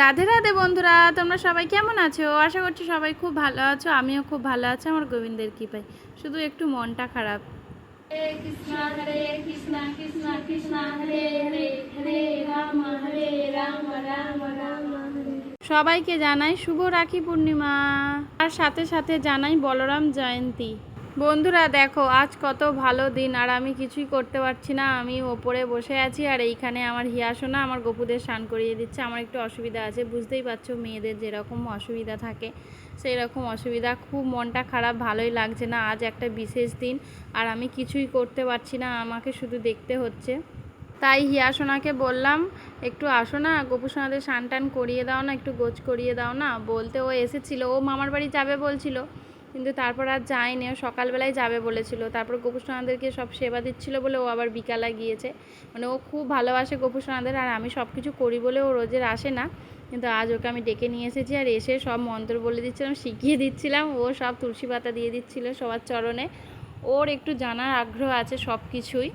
রাধে রাধে বন্ধুরা তোমরা সবাই কেমন আছো? আশা করছি সবাই খুব ভালো আছো আমিও খুব ভালো আছি আমার গোবিন্দের কৃপায়। শুধু একটু মনটা খারাপ। সবাইকে জানাই শুভ রাখি পূর্ণিমা আর সাথে সাথে জানাই বলরাম জয়ন্তী। বন্ধুরা দেখো, আজ কত ভালো দিন, আর আমি কিছুই করতে পারছি না। আমি ওপরে বসে আছি, আর এইখানে আমার হিয়াসোনা আমার গপুদের স্নান করিয়ে দিচ্ছে। আমার একটু অসুবিধা আছে, বুঝতেই পারছ, মেয়েদের যেরকম অসুবিধা থাকে সেই রকম অসুবিধা। খুব মনটা খারাপ, ভালোই লাগছে না আজ একটা বিশেষ দিন, আর আমি কিছুই করতে পারছি না, আমাকে শুধু দেখতে হচ্ছে। তাই হিয়াসোনাকে বললাম, একটু আসো না গোপুসোনাদের স্নান টান করিয়ে দাও না, একটু গোছ করিয়ে দাও না। বলতে ও এসেছিল, ও মামার বাড়ি যাবে বলছিল। কিন্তু তারপর আর যায়নি। ও সকালবেলায় যাবে বলেছিল। তারপর গোপুসোনাদেরকে সব সেবা দিচ্ছিল বলে ও আবার বিকালে গিয়েছে। মানে ও খুব ভালোবাসে গোপুসোনাদের আর আমি সব কিছু করি বলে ও রোজের আসে না। কিন্তু আজ ওকে আমি ডেকে নিয়ে এসেছি আর এসে সব মন্ত্র বলে দিচ্ছিলাম, শিখিয়ে দিচ্ছিলাম। ও সব তুলসী পাতা দিয়ে দিচ্ছিল সবার চরণে। ওর একটু জানার আগ্রহ আছে সব কিছুই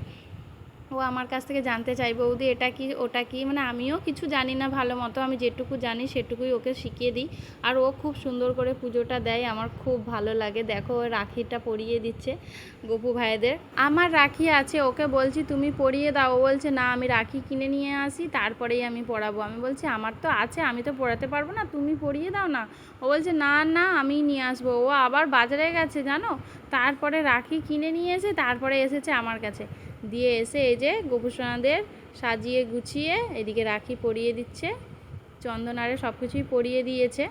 ও আমার কাছ থেকে জানতে চাই বৌদি এটা কি, ওটা কি? মানে আমিও কিছু জানি না ভালো মতো, আমি যেটুকু জানি সেটুকুই ওকে শিখিয়ে দিই। আর ও খুব সুন্দর করে পুজোটা দেয়, আমার খুব ভালো লাগে। দেখো, ও রাখিটা পরিয়ে দিচ্ছে গপু ভাইদের। আমার রাখি আছে, ওকে বলছি, তুমি পরিয়ে দাও। ও বলছে, না, আমি রাখি কিনে নিয়ে আসি, তারপরেই আমি পড়াবো আমি বলছি, আমার তো আছে, আমি তো পড়াতে পারব না, তুমি পরিয়ে দাও না। ও বলছে, না না আমি নিয়ে আসব। ও আবার বাজারে গেছে, জানো? তারপরে রাখি কিনে নিয়ে এসে তারপরে এসেছে আমার কাছে। দিয়ে এসে এই যে গোপুসোনাদের সাজিয়ে গুছিয়ে এদিকে রাখি পরিয়ে দিচ্ছে, চন্দনারে সব কিছুই পরিয়ে দিয়েছে।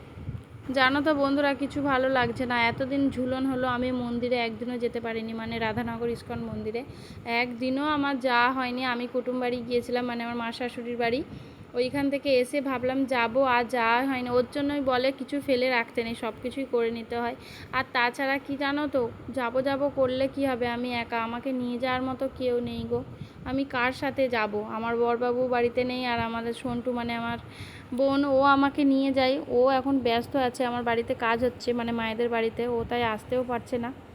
জানো তো বন্ধুরা, কিছু ভালো লাগছে না। এতদিন ঝুলন হলো, আমি মন্দিরে একদিনও যেতে পারিনি মানে রাধানগর ইস্কন মন্দিরে। একদিনও আমার যাওয়া হয়নি, আমি কুটুম বাড়ি গিয়েছিলাম মানে আমার মা শাশুড়ির বাড়ি। ওইখান থেকে এসে ভাবলাম, যাব আর যাওয়া হয়নি ওর জন্যই বলে, কিছু ফেলে রাখতে নেই সব কিছুই করে নিতে হয়। আর তাছাড়া কি জানো তো, যাব যাব করলে কি হবে? আমি একা, আমাকে নিয়ে যাওয়ার মতো কেউ নেই গো। আমি কার সাথে যাব? আমার বরবাবু বাড়িতে নেই আর আমাদের সন্টু মানে আমার বোন, ও আমাকে নিয়ে যায়। ও এখন ব্যস্ত আছে, আমার বাড়িতে কাজ হচ্ছে মানে মায়েদের বাড়িতে। ও তাই আসতেও পারছে না।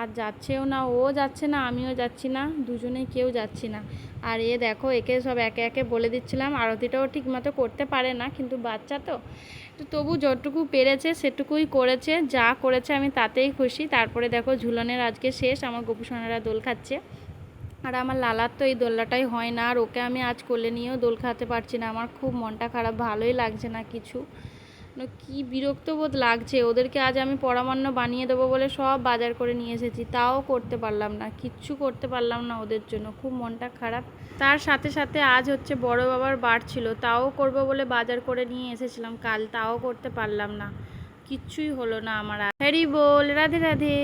আর যাচ্ছেও না, ও যাচ্ছে না, আমিও যাচ্ছি না, দুজনেই কেউ যাচ্ছি না। আর এ দেখো, একে সব একে একে বলে দিচ্ছিলাম, আরতিটাও ঠিক মতো করতে পারে না, কিন্তু বাচ্চা তো। তো তবু যতটুকু পেরেছে, সেটুকুই করেছে, যা করেছে আমি তাতেই খুশি। তারপরে দেখো, ঝুলনের আজকে শেষ, আমার গোপুসোনারা দোল খাচ্ছে। আর আমার লালার তো এই দোলনাটাই হয় না, আর ওকে আমি আজ কোলে নিয়েও দোল খাওয়াতে পারছি না, আমার খুব মনটা খারাপ, ভালোই লাগছে না কিছু। কি বিরক্ত বোধ লাগছে? ওদেরকে আজ আমি পরামান্য বানিয়ে দেবো বলে সব বাজার করে নিয়ে এসেছি। তাও করতে পারলাম না, কিচ্ছু করতে পারলাম না ওদের জন্য। খুব মনটা খারাপ। তার সাথে সাথে আজ হচ্ছে বড় বাবার বার ছিল তাও করব বলে বাজার করে নিয়ে এসেছিলাম। কাল তাও করতে পারলাম না। কিচ্ছুই হলো না আমার। হ্যারি বল, রাধে রাধে।